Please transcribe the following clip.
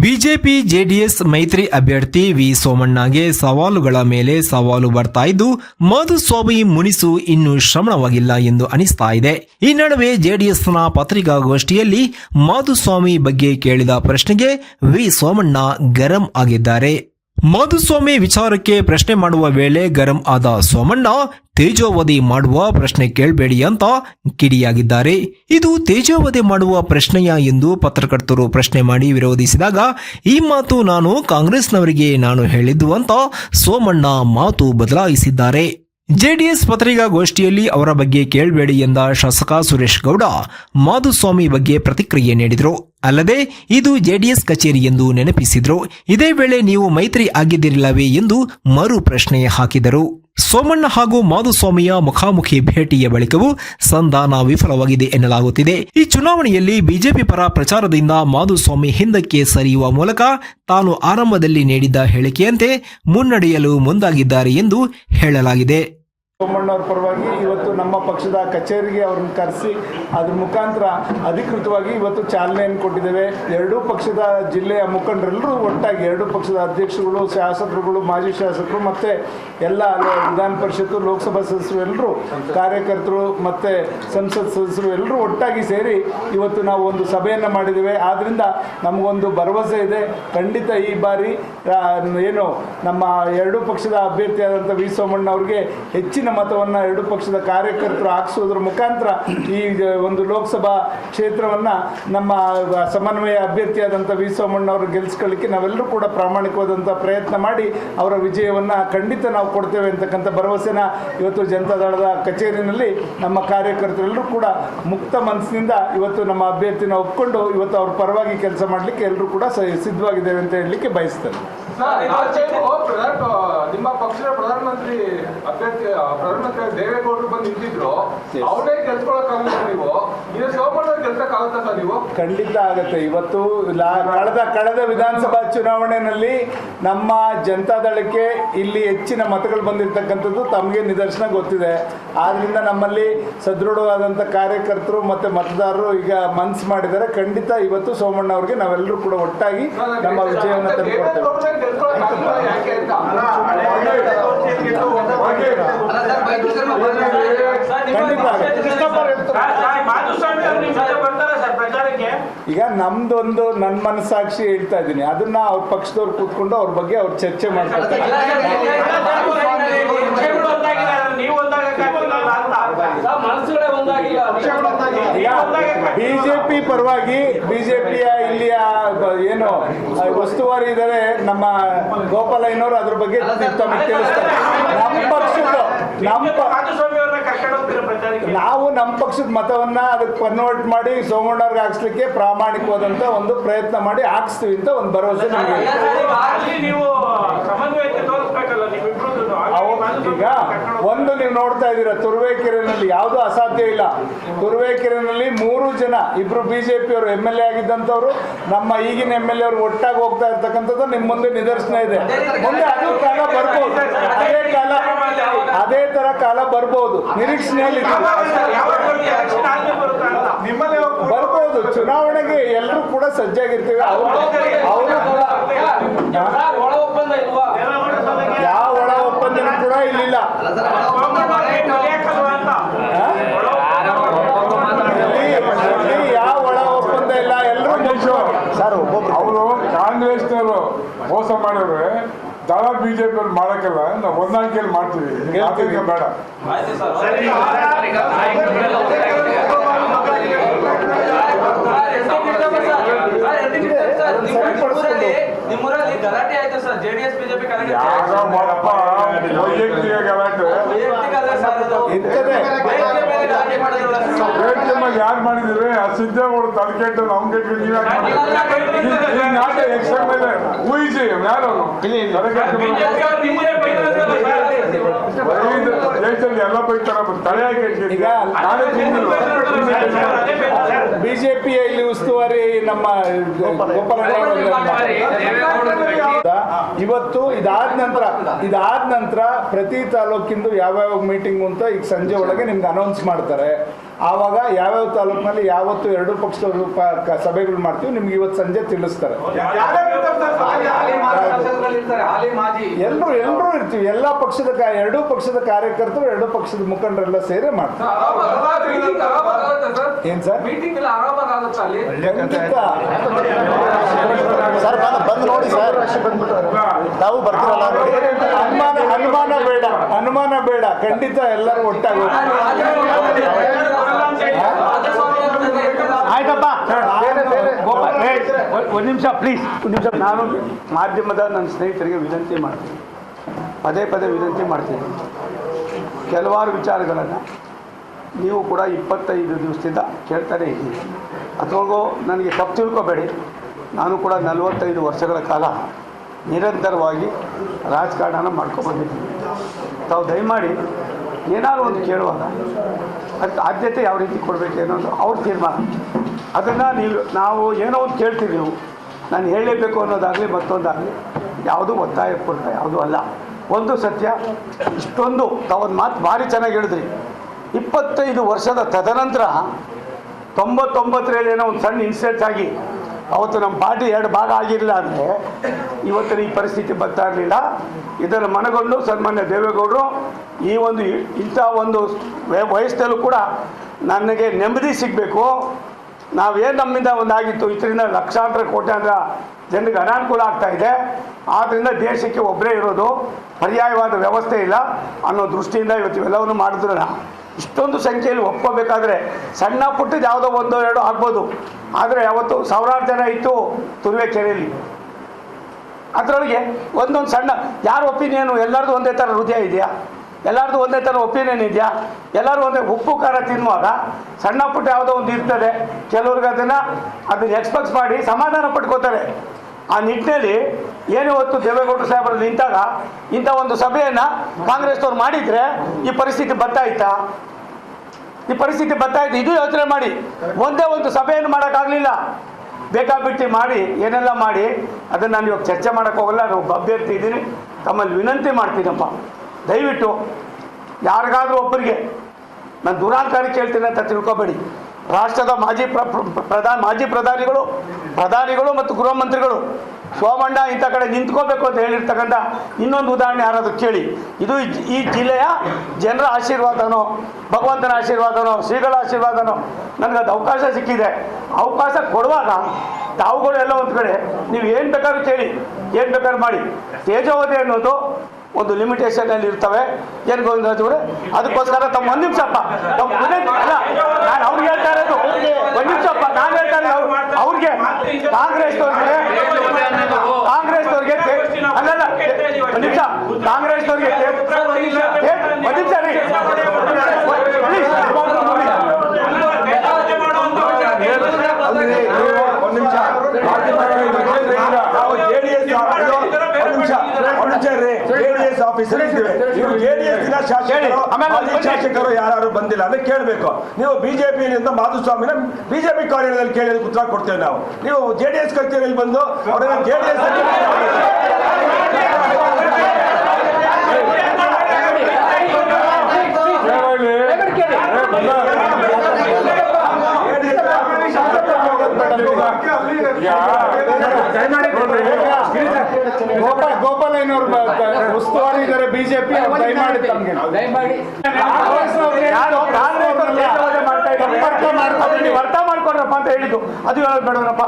BJP JDS ಮೈತ್ರಿ ಅಭ್ಯರ್ಥಿ V ಸೋಮಣ್ಣಗೆ ಸವಾಲುಗಳ ಮೇಲೆ ಸವಾಲು ಬರ್ತಾ ಇದ್ದು ಮಾಧುಸ್ವಾಮಿ ಮುನಿಸು ಇನ್ನೂ ಶ್ರಮಣವಾಗಿಲ್ಲ ಎಂದು ಅನಿಸ್ತಾ ಇದೆ. ಈ ನಡುವೆ ಜೆಡಿಎಸ್ನ ಪತ್ರಿಕಾಗೋಷ್ಠಿಯಲ್ಲಿ ಮಾಧುಸ್ವಾಮಿ ಬಗ್ಗೆ ಕೇಳಿದ ಪ್ರಶ್ನೆಗೆ ವಿ ಸೋಮಣ್ಣ ಗರಂ ಆಗಿದ್ದಾರೆ. ಮಾಧುಸ್ವಾಮಿ ವಿಚಾರಕ್ಕೆ ಪ್ರಶ್ನೆ ಮಾಡುವ ವೇಳೆ ಗರಂ ಆದ ಸೋಮಣ್ಣ ತೇಜೋವಧಿ ಮಾಡುವ ಪ್ರಶ್ನೆ ಕೇಳಬೇಡಿ ಅಂತ ಕಿಡಿಯಾಗಿದ್ದಾರೆ. ಇದು ತೇಜೋವಧಿ ಮಾಡುವ ಪ್ರಶ್ನೆಯ ಎಂದು ಪತ್ರಕರ್ತರು ಪ್ರಶ್ನೆ ಮಾಡಿ ವಿರೋಧಿಸಿದಾಗ, ಈ ಮಾತು ನಾನು ಕಾಂಗ್ರೆಸ್ನವರಿಗೆ ನಾನು ಹೇಳಿದ್ದು ಅಂತ ಸೋಮಣ್ಣ ಮಾತು ಬದಲಾಯಿಸಿದ್ದಾರೆ. ಜೆಡಿಎಸ್ ಪತ್ರಿಕಾಗೋಷ್ಠಿಯಲ್ಲಿ ಅವರ ಬಗ್ಗೆ ಕೇಳಬೇಡಿ ಎಂದ ಶಾಸಕ ಸುರೇಶ್ ಗೌಡ ಮಾಧುಸ್ವಾಮಿ ಬಗ್ಗೆ ಪ್ರತಿಕ್ರಿಯೆ ನೀಡಿದರು. ಅಲ್ಲದೆ ಇದು ಜೆಡಿಎಸ್ ಕಚೇರಿ ಎಂದು ನೆನಪಿಸಿದರು. ಇದೇ ವೇಳೆ ನೀವು ಮೈತ್ರಿ ಆಗಿದ್ದಿರಲಿಲ್ಲವೇ ಎಂದು ಮರು ಪ್ರಶ್ನೆ ಹಾಕಿದರು. ಸೋಮಣ್ಣ ಹಾಗೂ ಮಾಧುಸ್ವಾಮಿಯ ಮುಖಾಮುಖಿ ಭೇಟಿಯ ಬಳಿಕವೂ ಸಂಧಾನ ವಿಫಲವಾಗಿದೆ ಎನ್ನಲಾಗುತ್ತಿದೆ. ಈ ಚುನಾವಣೆಯಲ್ಲಿ ಬಿಜೆಪಿ ಪರ ಪ್ರಚಾರದಿಂದ ಮಾಧುಸ್ವಾಮಿ ಹಿಂದಕ್ಕೆ ಸರಿಯುವ ಮೂಲಕ ತಾನು ಆರಂಭದಲ್ಲಿ ನೀಡಿದ್ದ ಹೇಳಿಕೆಯಂತೆ ಮುನ್ನಡೆಯಲು ಮುಂದಾಗಿದ್ದಾರೆ ಎಂದು ಹೇಳಲಾಗಿದೆ. ಸೋಮಣ್ಣವ್ರ ಪರವಾಗಿ ಇವತ್ತು ನಮ್ಮ ಪಕ್ಷದ ಕಚೇರಿಗೆ ಅವ್ರನ್ನ ಕರೆಸಿ ಅದ್ರ ಮುಖಾಂತರ ಅಧಿಕೃತವಾಗಿ ಇವತ್ತು ಚಾಲನೆಯನ್ನು ಕೊಟ್ಟಿದ್ದೇವೆ. ಎರಡೂ ಪಕ್ಷದ ಜಿಲ್ಲೆಯ ಮುಖಂಡರೆಲ್ಲರೂ ಒಟ್ಟಾಗಿ ಎರಡೂ ಪಕ್ಷದ ಅಧ್ಯಕ್ಷರುಗಳು, ಶಾಸಕರುಗಳು, ಮಾಜಿ ಶಾಸಕರು ಮತ್ತು ಎಲ್ಲ ವಿಧಾನ ಪರಿಷತ್ತು, ಲೋಕಸಭಾ ಸದಸ್ಯರು ಎಲ್ಲರೂ, ಕಾರ್ಯಕರ್ತರು ಮತ್ತು ಸಂಸತ್ ಸದಸ್ಯರು ಎಲ್ಲರೂ ಒಟ್ಟಾಗಿ ಸೇರಿ ಇವತ್ತು ನಾವು ಒಂದು ಸಭೆಯನ್ನು ಮಾಡಿದ್ದೇವೆ. ಆದ್ದರಿಂದ ನಮಗೊಂದು ಭರವಸೆ ಇದೆ. ಖಂಡಿತ ಈ ಬಾರಿ ಏನು ನಮ್ಮ ಎರಡೂ ಪಕ್ಷದ ಅಭ್ಯರ್ಥಿಯಾದಂಥ ವಿ ಸೋಮಣ್ಣ ಅವ್ರಿಗೆ ಹೆಚ್ಚಿನ ಮತವನ್ನು ಎರಡು ಪಕ್ಷದ ಕಾರ್ಯಕರ್ತರು ಹಾಕಿಸೋದ್ರ ಮುಖಾಂತರ ಈ ಒಂದು ಲೋಕಸಭಾ ಕ್ಷೇತ್ರವನ್ನ ನಮ್ಮ ಸಮನ್ವಯ ಅಭ್ಯರ್ಥಿಯಾದಂಥ ವಿ ಸೋಮಣ್ಣ ಅವರು ಗೆಲ್ಲಿಸ್ಕೊಳ್ಳಿಕ್ಕೆ ನಾವೆಲ್ಲರೂ ಕೂಡ ಪ್ರಾಮಾಣಿಕವಾದಂಥ ಪ್ರಯತ್ನ ಮಾಡಿ ಅವರ ವಿಜಯವನ್ನ ಖಂಡಿತ ನಾವು ಕೊಡ್ತೇವೆ ಅಂತಕ್ಕಂಥ ಭರವಸೆನ ಇವತ್ತು ಜನತಾದಳದ ಕಚೇರಿನಲ್ಲಿ ನಮ್ಮ ಕಾರ್ಯಕರ್ತರೆಲ್ಲರೂ ಕೂಡ ಮುಕ್ತ ಮನಸ್ಸಿನಿಂದ ಇವತ್ತು ನಮ್ಮ ಅಭ್ಯರ್ಥಿನ ಒಪ್ಕೊಂಡು ಇವತ್ತು ಅವ್ರ ಪರವಾಗಿ ಕೆಲಸ ಮಾಡಲಿಕ್ಕೆ ಎಲ್ಲರೂ ಕೂಡ ಸಿದ್ಧವಾಗಿದ್ದೇವೆ ಅಂತ ಹೇಳಲಿಕ್ಕೆ ಬಯಸ್ತಾರೆ ನಿಮ್ಮ ಪಕ್ಷದ ಪ್ರಧಾನಮಂತ್ರಿ ಅಭ್ಯರ್ಥಿ ಪ್ರಧಾನಮಂತ್ರಿ ದೇವೇಗೌಡರು ಬಂದು ನಿಂತಿದ್ರು. ಅವರೇ ಖಂಡಿತ ಆಗುತ್ತೆ ಇವತ್ತು ಲಾ- ಕಳೆದ ಕಳೆದ ವಿಧಾನಸಭಾ ಚುನಾವಣೆಯಲ್ಲಿ ನಮ್ಮ ಜನತಾದಳಕ್ಕೆ ಇಲ್ಲಿ ಹೆಚ್ಚಿನ ಮತಗಳು ಬಂದಿರತಕ್ಕಂಥದ್ದು ತಮಗೆ ನಿದರ್ಶನ ಗೊತ್ತಿದೆ ಆದ್ರಿಂದ ನಮ್ಮಲ್ಲಿ ಸದೃಢವಾದಂಥ ಕಾರ್ಯಕರ್ತರು ಮತ್ತೆ ಮತದಾರರು ಈಗ ಮನ್ಸು ಮಾಡಿದ್ದಾರೆ ಖಂಡಿತ ಇವತ್ತು ಸೋಮಣ್ಣ ಅವರಿಗೆ ನಾವೆಲ್ಲರೂ ಕೂಡ ಒಟ್ಟಾಗಿ ನಮ್ಮ ವಿಜಯವನ್ನು ತಂದುಕೊಡ್ತೇವೆ ಈಗ ನಮ್ದೊಂದು ನನ್ನ ಮನಸ್ಸಾಕ್ಷಿ ಹೇಳ್ತಾ ಇದ್ದೀನಿ ಅದನ್ನ ಅವ್ರ ಪಕ್ಷದವ್ರು ಕೂತ್ಕೊಂಡು ಅವ್ರ ಬಗ್ಗೆ ಅವ್ರು ಚರ್ಚೆ ಮಾಡ್ತಾರೆ ಬಿಜೆಪಿ ಪರವಾಗಿ ಬಿಜೆಪಿಯ ಇಲ್ಲಿಯ ಏನು ಉಸ್ತುವಾರಿ ಇದ್ದಾರೆ ನಮ್ಮ ಗೋಪಾಲಯ್ಯನವರು ಅದ್ರ ಬಗ್ಗೆ ತಮಗೆ ತಿಳಿಸ್ತಾರೆ ನಮ್ಮ ಪಕ್ಷದ ನಮ್ಮ ನಾವು ನಮ್ಮ ಪಕ್ಷದ ಮತವನ್ನ ಅದಕ್ಕೆ ಕನ್ವರ್ಟ್ ಮಾಡಿ ಸೋಮಣ್ಣವ್ರಿಗೆ ಹಾಕ್ಸ್ಲಿಕ್ಕೆ ಪ್ರಾಮಾಣಿಕವಾದಂತ ಒಂದು ಪ್ರಯತ್ನ ಮಾಡಿ ಹಾಕ್ಸ್ತೀವಿ ಅಂತ ಒಂದು ಭರವಸೆ ನಮಗೆ ಈಗ ಒಂದು ನೀವು ನೋಡ್ತಾ ಇದ್ದೀರಾ, ತುರುವೇಕೆರೆನಲ್ಲಿ ಯಾವುದು ಅಸಾಧ್ಯ ಇಲ್ಲ. ತುರುವೇಕೆರೆನಲ್ಲಿ ಮೂರು ಜನ, ಇಬ್ರು ಬಿಜೆಪಿ ಅವರು ಎಂ ಎಲ್ ಎ ಆಗಿದ್ದಂಥವ್ರು, ನಮ್ಮ ಈಗಿನ ಎಂ ಎಲ್ ಎ ಅವರು ಒಟ್ಟಾಗಿ ಹೋಗ್ತಾ ಇರ್ತಕ್ಕಂಥದ್ದು ನಿಮ್ಮ ಮುಂದೆ ನಿದರ್ಶನ ಇದೆ. ಮುಂದೆ ಅದು ಕಾಲ ಬರ್ಬೋದು. ಅದೇ ಕಾಲ, ಅದೇ ತರ ಕಾಲ ಬರ್ಬೋದು. ನಿರೀಕ್ಷಣೆಯಲ್ಲಿ ಬರ್ಬೋದು. ಚುನಾವಣೆಗೆ ಎಲ್ಲರೂ ಕೂಡ ಸಜ್ಜಾಗಿರ್ತೀವಿ. ಅವರು ಅವರು ಕೂಡ ಒಳ ಒಪ್ಪಂದ ಇಲ್ವಾ ಯಾವ ಒಳ ಒಪ್ಪಂದನೂ ಕೂಡ ಇಲ್ಲಿಲ್ಲ ಕಲಿಯಕ್ಕಲ್ವಾ ಅಂತ ಇಲ್ಲಿ- ಇಲ್ಲಿ ಯಾವ ಒಳ ಒಪ್ಪಂದ ಇಲ್ಲ ಎಲ್ಲರೂ ಸರ್ ಒಬ್ಬೊಬ್ರು ಅವರು ಕಾಂಗ್ರೆಸ್ನವರು ಮೋಸ ಮಾಡಿದ್ರೆ ದಳ ಬಿಜೆಪಿ ಅವ್ರು ಮಾಡಕ್ಕಲ್ಲ ನಾವು ಹೊಂದಾಣಿಕೆಯಲ್ಲಿ ಮಾಡ್ತೀವಿ ನಿಮ್ಗೆ ಆತಂಕ ಬೇಡ ನಿಮ್ಮೂರಲ್ಲಿ ಗಲಾಟೆ ಆಯ್ತು ಸರ್ ಜೆಡಿಎಸ್ ಬಿಜೆಪಿ ವೈಯಕ್ತಿಕ ಗಲಾಟೆ ಯಾರು ಮಾಡಿದಿರಿ ಆ ಸಿದ್ದೇಗೌಡ ತಲೆ ಕೆಟ್ಟು ನಮ್ ಕೆಟ್ಟು ನಾಟಕ ಎಕ್ಸ್ಟ್ರಾ ಮೇಲೆ ಊಹಿಸಿ ಯಾರು ದೇಶದಲ್ಲಿ ಎಲ್ಲ ಬೈತಾರ ತಲೆ? ಈಗ ನಾನೇ. ಬಿಜೆಪಿಯ ಇಲ್ಲಿ ಉಸ್ತುವಾರಿ ನಮ್ಮ ಇವತ್ತು ಇದಾದ ನಂತರ ಇದಾದ ನಂತರ ಪ್ರತಿ ತಾಲೂಕಿಂದು ಯಾವ್ಯಾವ ಮೀಟಿಂಗ್ ಅಂತ ಈಗ ಸಂಜೆ ಒಳಗೆ ನಿಮ್ಗೆ ಅನೌನ್ಸ್ ಮಾಡ್ತಾರೆ ಆವಾಗ ಯಾವ್ಯಾವ ತಾಲೂಕಿನಲ್ಲಿ ಯಾವತ್ತು ಎರಡು ಪಕ್ಷದವರು ಸಭೆಗಳು ಮಾಡ್ತೀವಿ, ನಿಮ್ಗೆ ಇವತ್ತು ಸಂಜೆ ತಿಳಿಸ್ತಾರೆ. ಎಲ್ಲರೂ ಎಲ್ಲರೂ ಇರ್ತೀವಿ, ಎಲ್ಲ ಪಕ್ಷದ ಎರಡೂ ಪಕ್ಷದ ಕಾರ್ಯಕರ್ತರು, ಎರಡೂ ಪಕ್ಷದ ಮುಖಂಡರೆಲ್ಲ ಸೇರಿ ಮಾಡ್ತಾರೆ ಏನ್ ಸರ್? ಸರ್, ಬಂದು ನೋಡಿ ಸರ್. ತಾವು ಬರ್ತೀರಲ್ಲ ಅನುಮಾನ ಬೇಡ ಖಂಡಿತ ಎಲ್ಲರೂ ಒಟ್ಟಾಗಿ. ಆಯ್ತಪ್ಪ. ಗೋಪಾಲ್ ಒಂದು ನಿಮಿಷ ಪ್ಲೀಸ್ ಒಂದು ನಿಮಿಷ ನಾನು ಮಾಧ್ಯಮದ ನನ್ನ ಸ್ನೇಹಿತರಿಗೆ ವಿನಂತಿ ಮಾಡ್ತೀನಿ. ಪದೇ ಪದೇ ವಿನಂತಿ ಮಾಡ್ತೀನಿ. ಕೆಲವಾರು ವಿಚಾರಗಳನ್ನು ನೀವು ಕೂಡ ಇಪ್ಪತ್ತೈದು ದಿವಸದಿಂದ ಕೇಳ್ತಾನೆ ಇದ್ದೀನಿ ಅದ್ರೊಳಗೂ ನನಗೆ ತಪ್ಪು ತಿಳ್ಕೊಬೇಡಿ. ನಾನು ಕೂಡ ನಲವತ್ತೈದು ವರ್ಷಗಳ ಕಾಲ ನಿರಂತರವಾಗಿ ರಾಜಕಾರಣ ಮಾಡ್ಕೊಬಂದಿದ್ದೀನಿ ತಾವು ದಯಮಾಡಿ ಏನಾದ್ರು ಒಂದು ಕೇಳುವಾಗ ಅದಕ್ಕೆ ಆದ್ಯತೆ ಯಾವ ರೀತಿ ಕೊಡಬೇಕು ಅನ್ನೋದು ಅವ್ರ ತೀರ್ಮಾನ. ಅದನ್ನು ನೀವು, ನಾವು ಏನೋ ಒಂದು ಕೇಳ್ತೀವಿ ನೀವು. ನಾನು ಹೇಳಲೇಬೇಕು ಅನ್ನೋದಾಗಲಿ ಮತ್ತೊಂದಾಗಲಿ. ಯಾವುದೂ ಒತ್ತಾಯಪೂರ್ವಕ ಯಾವುದೂ ಅಲ್ಲ. ಒಂದು ಸತ್ಯ, ಇಷ್ಟೊಂದು. ತಾವೊಂದು ಮಾತು ಭಾರಿ ಚೆನ್ನಾಗಿ ಹೇಳಿದ್ರಿ. ಇಪ್ಪತ್ತೈದು ವರ್ಷದ ತದನಂತರ ತೊಂಬತ್ತೊಂಬತ್ತರಲ್ಲಿ ಏನೋ ಒಂದು ಸಣ್ಣ ಇನ್ಸಿಡೆಂಟ್ ಆಗಿ ಅವತ್ತು ನಮ್ಮ ಪಾರ್ಟಿ ಎರಡು ಭಾಗ ಆಗಿರಲಿಲ್ಲ ಅಂದರೆ ಇವತ್ತಿನ ಈ ಪರಿಸ್ಥಿತಿ ಬರ್ತಾ ಇರಲಿಲ್ಲ. ಇದನ್ನು ಮನಗೊಂಡು ಸನ್ಮಾನ್ಯ ದೇವೇಗೌಡರು ಈ ಒಂದು ಇಂಥ ಒಂದು ವಯ- ವಯಸ್ಸಲ್ಲೂ ಕೂಡ ನನಗೆ ನೆಮ್ಮದಿ ಸಿಗಬೇಕು. ನಾವೇನು ನಮ್ಮಿಂದ ಒಂದಾಗಿತ್ತು? ಇದರಿಂದ ಲಕ್ಷಾಂತರ ಕೋಟ್ಯಾಂತರ ಜನರಿಗೆ ಅನಾನುಕೂಲ ಆಗ್ತಾ ಇದೆ. ಆದ್ದರಿಂದ ದೇಶಕ್ಕೆ ಒಬ್ಬರೇ ಇರೋದು. ಪರ್ಯಾಯವಾದ ವ್ಯವಸ್ಥೆ ಇಲ್ಲ ಅನ್ನೋ ದೃಷ್ಟಿಯಿಂದ ಇವತ್ತು ಇವೆಲ್ಲವನ್ನು ಮಾಡಿದ್ರಲ್ಲ. ಇಷ್ಟೊಂದು ಸಂಖ್ಯೆಯಲ್ಲಿ ಒಪ್ಕೋಬೇಕಾದ್ರೆ ಸಣ್ಣ ಪುಟ್ಟದ್ದು ಯಾವುದೋ ಒಂದೋ ಎರಡೋ ಆಗ್ಬೋದು. ಆದರೆ ಯಾವತ್ತು ಸಾವಿರಾರು ಜನ ಇತ್ತು ತುರುವೇಕೆರೆಯಲ್ಲಿ. ಅದರೊಳಗೆ ಒಂದೊಂದು ಸಣ್ಣ, ಯಾರ ಒಪಿನಿಯನು ಎಲ್ಲರದು ಒಂದೇ ಥರ ಹೃದಯ ಇದೆಯಾ? ಎಲ್ಲರದು ಒಂದೇ ಥರ ಒಪಿನಿಯನ್ ಇದೆಯಾ? ಎಲ್ಲರೂ ಒಂದೇ ಉಪ್ಪು, ಖಾರ ತಿನ್ನುವಾಗ ಸಣ್ಣ ಪುಟ್ಟ ಯಾವುದೋ ಒಂದು ಇರ್ತದೆ. ಕೆಲವ್ರಿಗೆ ಅದನ್ನು ಅದನ್ನು ಎಕ್ಸ್ಪೆಕ್ಟ್ ಮಾಡಿ ಸಮಾಧಾನ ಪಟ್ಕೋತಾರೆ. ಆ ನಿಟ್ಟಿನಲ್ಲಿ ಏನು ಹೊತ್ತು ದೇವೇಗೌಡರು ಸಾಹೇಬರು ನಿಂತಾಗ ಇಂಥ ಒಂದು ಸಭೆಯನ್ನು ಕಾಂಗ್ರೆಸ್ನವ್ರು ಮಾಡಿದರೆ ಈ ಪರಿಸ್ಥಿತಿ ಬರ್ತಾ ಇತ್ತಾ? ಈ ಪರಿಸ್ಥಿತಿ ಬರ್ತಾ ಇತ್ತು, ಇದು ಯೋಚನೆ ಮಾಡಿ. ಒಂದೇ ಒಂದು ಸಭೆಯನ್ನು ಮಾಡೋಕ್ಕಾಗಲಿಲ್ಲ. ಬೇಕಾಬಿಟ್ಟಿ ಮಾಡಿ, ಏನೆಲ್ಲ ಮಾಡಿ, ಅದನ್ನು ನಾನು ಇವಾಗ ಚರ್ಚೆ ಮಾಡೋಕ್ಕೆ ಹೋಗಲ್ಲ, ನಾನು ಒಬ್ಬ ಅಭ್ಯರ್ಥಿ ಇದ್ದೀನಿ. ತಮ್ಮಲ್ಲಿ ವಿನಂತಿ ಮಾಡ್ತೀನಪ್ಪ. ದಯವಿಟ್ಟು ಯಾರಿಗಾದ್ರೂ ಒಬ್ಬರಿಗೆ, ನಾನು ದುರಾಂಕಾರಿ ಕೇಳ್ತೀನಿ ಅಂತ ತಿಳ್ಕೊಬೇಡಿ. ರಾಷ್ಟ್ರದ ಮಾಜಿ ಪ್ರ ಪ್ರ- ಪ್ರಧಾನ ಮಾಜಿ ಪ್ರಧಾನಿಗಳು ಪ್ರಧಾನಿಗಳು ಮತ್ತು ಗೃಹ ಮಂತ್ರಿಗಳು ಸೋಮಣ್ಣ ಇಂಥ ಕಡೆ ನಿಂತ್ಕೋಬೇಕು ಅಂತ ಹೇಳಿರ್ತಕ್ಕಂಥ ಇನ್ನೊಂದು ಉದಾಹರಣೆ ಯಾರಾದರೂ ಕೇಳಿ. ಇದು ಈ ಜಿಲ್ಲೆಯ ಜನರ ಆಶೀರ್ವಾದನೋ, ಭಗವಂತನ ಆಶೀರ್ವಾದನೋ, ಶ್ರೀಗಳ ಆಶೀರ್ವಾದನೋ ಅದು ಅವಕಾಶ ಸಿಕ್ಕಿದೆ. ಅವಕಾಶ ಕೊಡುವಾಗ ತಾವುಗಳು ಎಲ್ಲ ಒಂದು ಕಡೆ ನೀವು ಏನು ಬೇಕಾದ್ರೂ ಕೇಳಿ, ಏನು ಬೇಕಾದ್ರೂ ಮಾಡಿ. ತೇಜೋವಧಿ ಅನ್ನೋದು ಒಂದು ಲಿಮಿಟೇಷನ್ ಅಲ್ಲಿ ಇರ್ತವೆ. ಏನು ಗೋವಿಂದರಾಜ್ ಅವರೇ? ಅದಕ್ಕೋಸ್ಕರ ತಮ್ಮ ಒಂದು ನಿಮಿಷಪ್ಪ ತಮ್ಮ ನಾನು ಅವ್ರಿಗೆ ಹೇಳ್ತಾ ಇರೋದು ಒಂದು ನಿಮಿಷಪ್ಪ ನಾನು ಹೇಳ್ತಾ ಇರೋದು ಅವ್ರ್- ಅವ್ರಿಗೆ. ಕಾಂಗ್ರೆಸ್ನವ್ರಿಗೆ ಕಾಂಗ್ರೆಸ್ನವ್ರಿಗೆ ಅವ್ರಿಗೆ ಅಲ್ಲಲ್ಲ, ಒಂದು ನಿಮಿಷ. ಕಾಂಗ್ರೆಸ್ನವ್ರಿಗೆ ಒಂದು ನಿಮಿಷ ರೀ Please, ಒಂದು ನಿಮಿಷ ನಾವು ಜೆಡಿಎಸ್ ಜೆಡಿಎಸ್ ಆಫೀಸರ್ ಇದ್ದೀವಿ ನೀವು ಜೆಡಿಎಸ್ನ ಶಾಸಕರು ಮಾಜಿ. ಶಾಸಕರು ಯಾರು ಬಂದಿಲ್ಲ ಅಂತ ಕೇಳಬೇಕು. ನೀವು ಬಿಜೆಪಿಯಿಂದ ಮಾಧುಸ್ವಾಮಿನ ಬಿಜೆಪಿ ಕಾರ್ಯಾಲಯದಲ್ಲಿ ಕೇಳಿದ ಉತ್ತರ ಕೊಡ್ತೇವೆ ನಾವು. ನೀವು ಜೆಡಿಎಸ್ ಕಚೇರಿಯಲ್ಲಿ ಬಂದು ಅವರನ್ನ ಜೆಡಿಎಸ್ ನಾರಾಯಣ ಅವರು ಉಸ್ತುವಾರಿ ಮಾಡ್ತಾ ಬಿಜೆಪಿ ಅರ್ಥ ಮಾಡ್ಕೊಂಡ್ರಪ್ಪ ಅಂತ ಹೇಳಿದ್ದು ಅದು ಹೇಳೋದು ಬೇಡವನಪ್ಪ